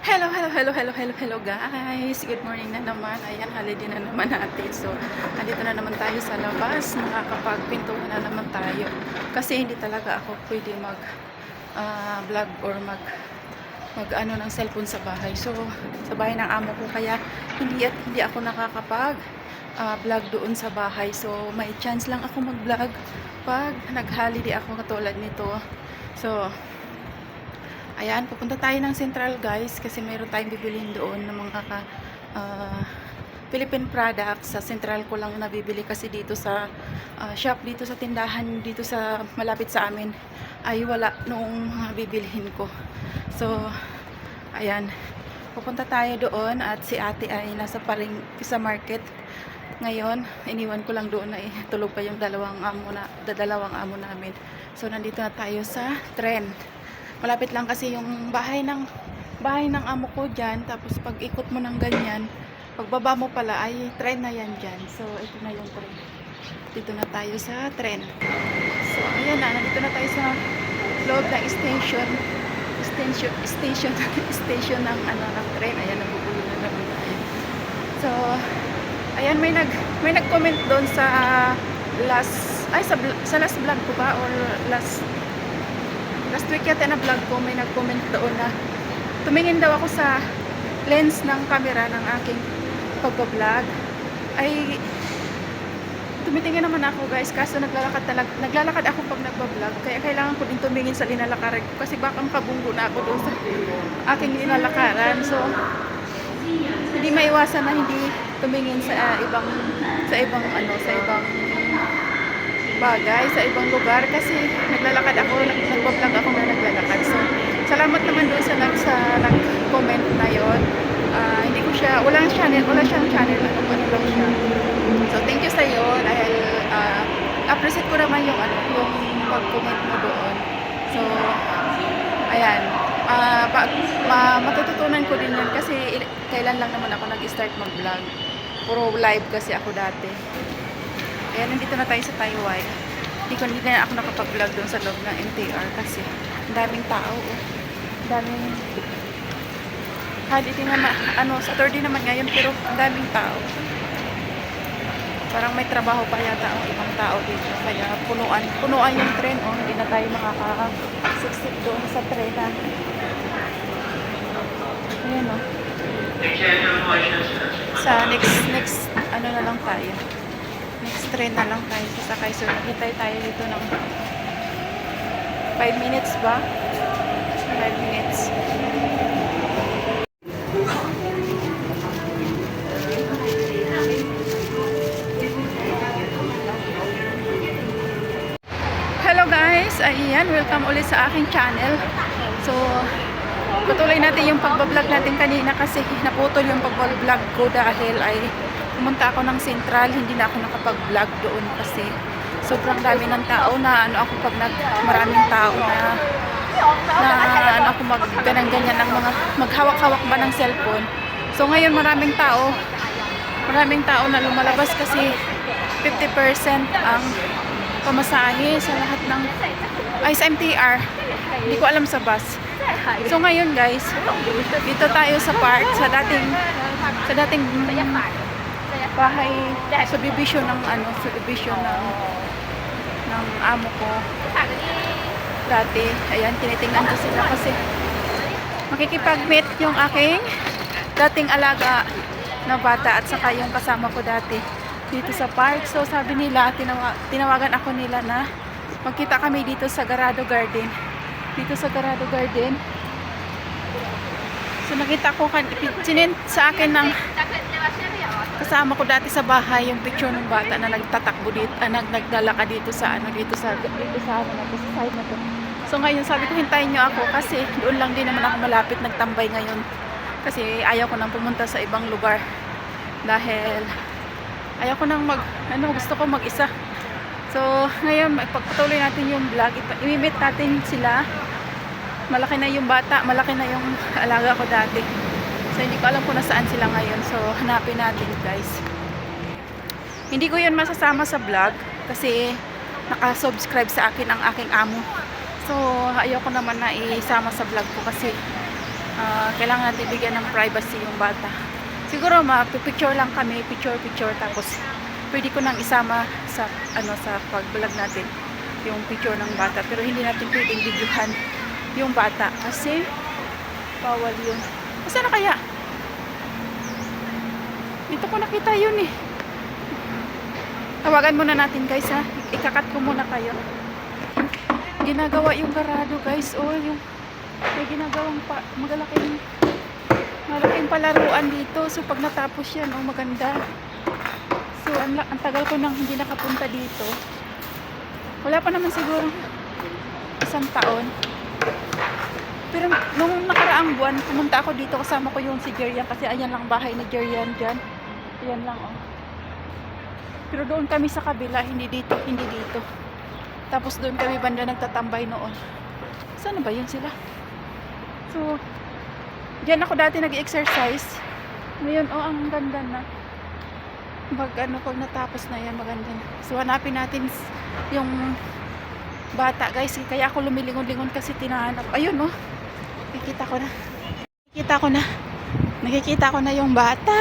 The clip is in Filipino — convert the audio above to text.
Hello, hello, hello, hello, hello, hello guys. Good morning na naman. Ayan, holiday na naman natin. So, andito na naman tayo sa labas. Nakakapagpintuhan na naman tayo. Kasi hindi talaga ako pwede mag ah, vlog or mag mag ano ng cellphone sa bahay. So, sa bahay ng amo ko kaya hindi at hindi ako nakakapag ah, vlog doon sa bahay. So, may chance lang ako mag-vlog pag nag-holiday ako katulad nito. So, Ayan, pupunta tayo ng Central guys kasi mayroon tayong bibilhin doon ng mga ah, Philippine products. Sa Central ko lang nabibili kasi dito sa ah, shop, dito sa tindahan, dito sa malapit sa amin ay wala noong mga bibilhin ko. So, ayan, pupunta tayo doon at si ate ay nasa paring sa market. Ngayon, iniwan ko lang doon na eh, tulog pa yung dalawang amo na, dalawang amo namin. So, nandito na tayo sa trend malapit lang kasi yung bahay ng bahay ng amo ko dyan. Tapos pag ikot mo ng ganyan pagbaba mo pala ay tren na yan dyan. So ito na yung tren. Dito na tayo sa tren. So ayan na nandito na tayo sa loob ng station. Station station station ng ano ng tren. Ayan nabubulo na naman tayo so ayan may nag may nag-comment doon sa last ay sa, sa last vlog ko ba? Or last last week yata na vlog ko, may nag-comment doon na tumingin daw ako sa lens ng camera ng aking pagbablog. Ay, tumitingin naman ako guys, kaso naglalakad talaga, naglalakad ako pag nagbablog, kaya kailangan ko din tumingin sa linalakaran kasi baka makabunggo na ako doon sa aking linalakaran. So, hindi maiwasan na hindi tumingin sa ah, ibang sa ibang ano, sa ibang bagay sa ibang lugar kasi naglalakad ako, nag- nagbablog ako na naglalakad. So, salamat naman doon sa nag sa nag-comment na yon. Ah, hindi ko siya, walang channel, wala siyang channel, ano ano siya. So, thank you sa iyo dahil ah, appreciate ko naman yung ano, yung pag-comment mo doon. So, ayan. Ah, pa, ma, matututunan ko din yan kasi il- kailan lang naman ako nag-start mag-vlog. Puro live kasi ako dati. Kaya nandito na tayo sa Taiwan. Hindi ko hindi na ako nakapag-vlog doon sa loob ng MTR kasi ang daming tao. Oh. Daming holiday naman, ano, Saturday naman ngayon pero ang daming tao. Parang may trabaho pa yata ang ibang tao dito. Kaya punuan, punuan yung tren. Oh, hindi na tayo makakasiksik doon sa tren. Ah. Ayan oh. Sa next, next, ano na lang tayo next train na lang tayo sasakay. So, naghintay tayo dito ng 5 minutes ba? 5 minutes. Hello guys! Ayan, welcome ulit sa aking channel. So, patuloy natin yung pagbablog natin kanina kasi naputol yung pagbablog ko dahil ay pumunta ako ng Central, hindi na ako nakapag-vlog doon kasi sobrang dami ng tao na ano ako pag nag, maraming tao na na ano ako mag ganyan-ganyan ng mga maghawak-hawak ba ng cellphone. So ngayon maraming tao, maraming tao na lumalabas kasi 50% ang pamasahe sa lahat ng ay sa MTR. Hindi ko alam sa bus. So ngayon guys, dito tayo sa park sa dating sa dating bahay subdivision ng ano subdivision ng ng amo ko. Dati ayan tinitingnan ko sila kasi makikipag-meet yung aking dating alaga na bata at saka yung kasama ko dati dito sa park. So sabi nila tinawa, tinawagan ako nila na magkita kami dito sa Garado Garden. Dito sa Garado Garden. So nakita ko sinend sa akin ng kasama ko dati sa bahay yung picture ng bata na nagtatakbo dito, ah, nag naglalaka dito sa ano dito sa dito sa ano na to, sa side na to. So ngayon sabi ko hintayin niyo ako kasi doon lang din naman ako malapit nagtambay ngayon. Kasi ayaw ko nang pumunta sa ibang lugar dahil ayaw ko nang mag ano gusto ko mag-isa. So ngayon pagpatuloy natin yung vlog, ipa- i-meet natin sila. Malaki na yung bata, malaki na yung alaga ko dati. So, hindi ko alam kung nasaan sila ngayon. So, hanapin natin, guys. Hindi ko yun masasama sa vlog kasi naka-subscribe sa akin ang aking amo. So, ayoko naman na isama sa vlog ko kasi ah, kailangan natin bigyan ng privacy yung bata. Siguro ma-picture lang kami, picture-picture tapos pwede ko nang isama sa ano sa pag-vlog natin yung picture ng bata pero hindi natin pwedeng videohan yung bata kasi bawal yun. Saan na kaya? Dito ko nakita yun eh. Tawagan muna natin guys ha. Ikakat ko muna kayo. Ginagawa yung garado guys. Oh, yung may ginagawang pa, magalaking malaking palaruan dito. So pag natapos yan, oh maganda. So ang, ang tagal ko nang hindi nakapunta dito. Wala pa naman siguro isang taon. Pero nung nakaraang buwan, pumunta ako dito kasama ko yung si Jerian kasi ayan lang bahay ni Jerian dyan. Ayan lang oh. Pero doon kami sa kabila, hindi dito, hindi dito. Tapos doon kami banda nagtatambay noon. Sana ba yun sila? So, diyan ako dati nag-exercise. Ngayon, oh, ang ganda na. Mag, ano, pag natapos na yan, maganda na. So, hanapin natin yung bata, guys. Kaya ako lumilingon-lingon kasi tinahanap. Ayun, oh. Nakikita ko na. Nakikita ko na. Nakikita ko na yung bata.